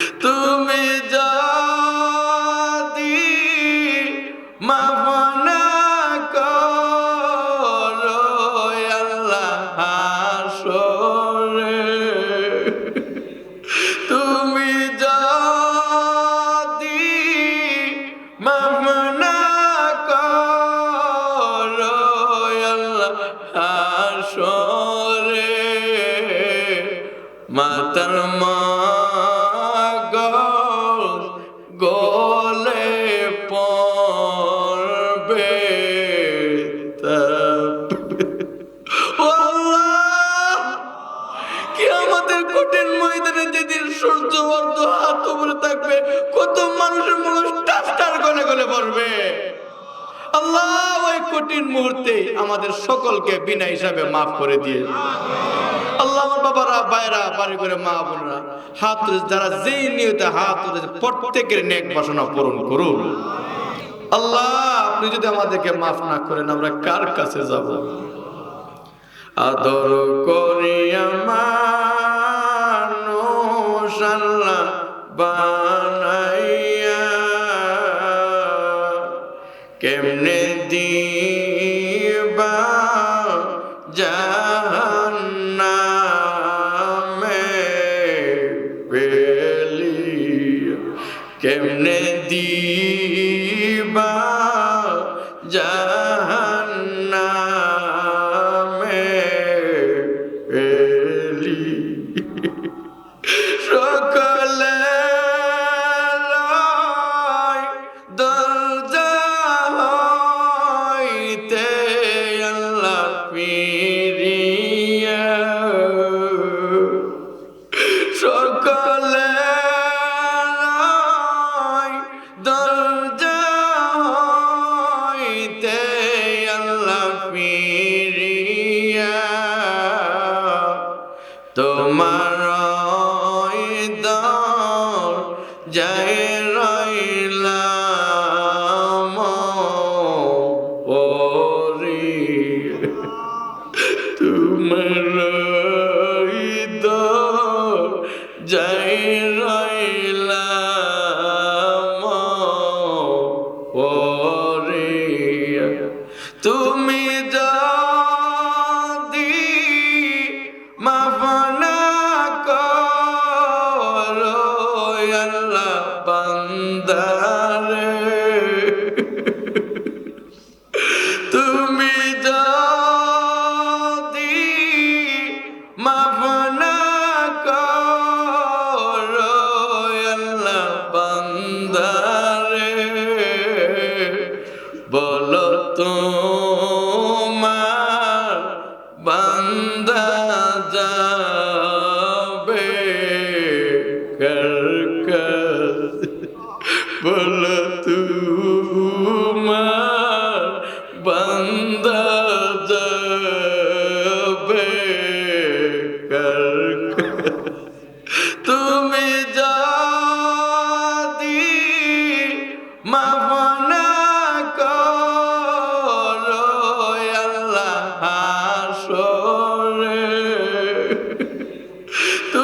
তুমি যদি মাফ না করো আল্লাহ হাসরে তুমি যদি মাফ না করো আল্লাহ হাসরে মাতার মাগল গলে আল্লাহ ওই কঠিন মুহূর্তে আমাদের সকলকে বিনা হিসাবে মাফ করে দিয়ে আল্লাহ আমার বাবারা বাইরা বাড়ি করে মা বোনরা, হাত যারা যেই নিয়তে হাত তুলেছে প্রত্যেকের নেক বাসনা পূরণ করুন। আল্লাহ, আপনি যদি আমাদেরকে মাফ না করেন, আমরা কার কাছে যাব? আদর করি দিবা জাহান্নামে পেলি সকলে দরজা হইতে আল্লাহ ফিরিয়া। সকলে ওরে তুমি যদি মাফ না করো আল্লাহ বান্দারে। তুমি যদি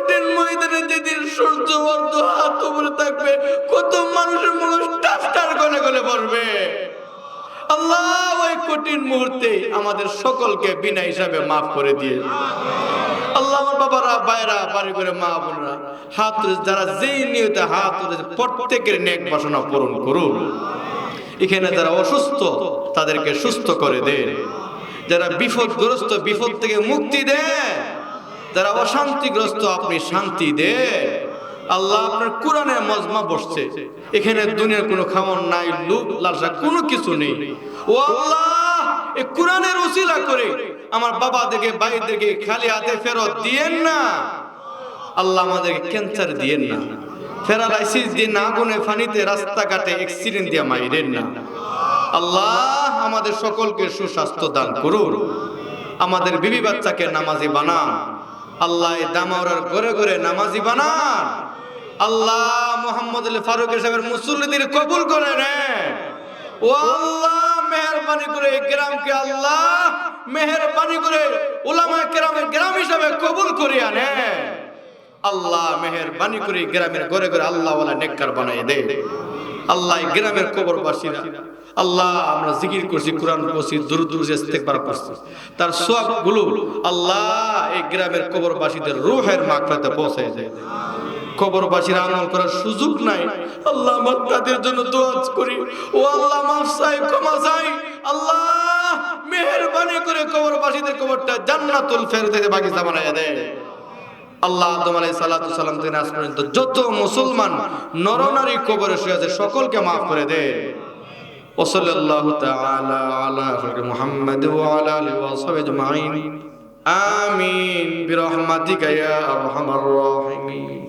কঠিন ময়দানে যেদিন সূর্য অর্ধ হাত উপরে থাকবে, কত মানুষের মানুষ টাফটার গলে গলে পড়বে আল্লাহ ওই কঠিন মুহূর্তে আমাদের সকলকে বিনা হিসাবে মাফ করে দিয়ে আল্লাহ আমার বাবারা বাইরা বাড়ি করে মা বোনরা, হাত যারা যেই নিয়তে হাত তুলেছে প্রত্যেকের নেক বাসনা পূরণ করুন। এখানে যারা অসুস্থ, তাদেরকে সুস্থ করে দেন। যারা বিপদগ্রস্ত, বিপদ থেকে মুক্তি দেন। যারা অশান্তিগ্রস্ত, আপনি শান্তি দেন। আল্লাহ আপনার কোরআনে মজমা বসছে। এখানে দুনিয়ার কোনো খামন নাই, লুপ, লালসা কোনো কিছু নেই। ও আল্লাহ, এই কোরআনের ওসিলা করে আমার বাবাদেরকে, ভাইদেরকে খালি হাতে ফেরত দিয়েন না। আল্লাহ আমাদেরকে ক্যান্সার দিয়েন না। প্যারালাইসিস দিয়ে না গুনে ফানিতে, রাস্তাঘাটে অ্যাক্সিডেন্ট দিয়ে মাইরেন না। আল্লাহ আমাদের সকলকে সুস্বাস্থ্য দান করুন। আমাদের বিবি বাচ্চাকে নামাজি বানান। আল্লাহ এই দামাওরার ঘরে ঘরে নামাজি বানান। আল্লাহ মোহাম্মদ আলী ফারুক সাহেবের মুসল্লিদের কবুল করে নে। ও আল্লাহ, মেহরবানি করে গ্রামকে আল্লাহ মেহরবানি করে উলামা কেরামের গ্রাম হিসাবে কবুল করিয়া নে। আল্লাহ মেহরবানি করে গ্রামের ঘরে ঘরে আল্লাহ নেককার বানাই দে। আল্লাহ গ্রামের কবরবাসীরা আল্লাহ, আমরা জিকির করছি, কোরআন করছি দূর দূর ইস্তেকবার করছি তার সবগুলো আল্লাহ এই গ্রামের কবরবাসীদের রুহের মাকড়াতে পৌঁছে যায় কবরবাসীর আমল করার সুযোগ নাই। আল্লাহ তাদের জন্য দোয়া করি। ও আল্লাহ, মাফ চাই, ক্ষমা চাই। আল্লাহ করে কবরবাসীদের কবরটা জান্নাতুল ফেরদাতে বাগিচা বানায় দেয়। আল্লাহ আদম আলাই থেকে আজ পর্যন্ত যত মুসলমান নরনারী কবরে শুয়ে আছে, সকলকে মাফ করে দে। وصلى الله تعالى على خلق محمد وعلى آله وصحبه أجمعين. آمين. برحمتك يا أرحم الراحمين.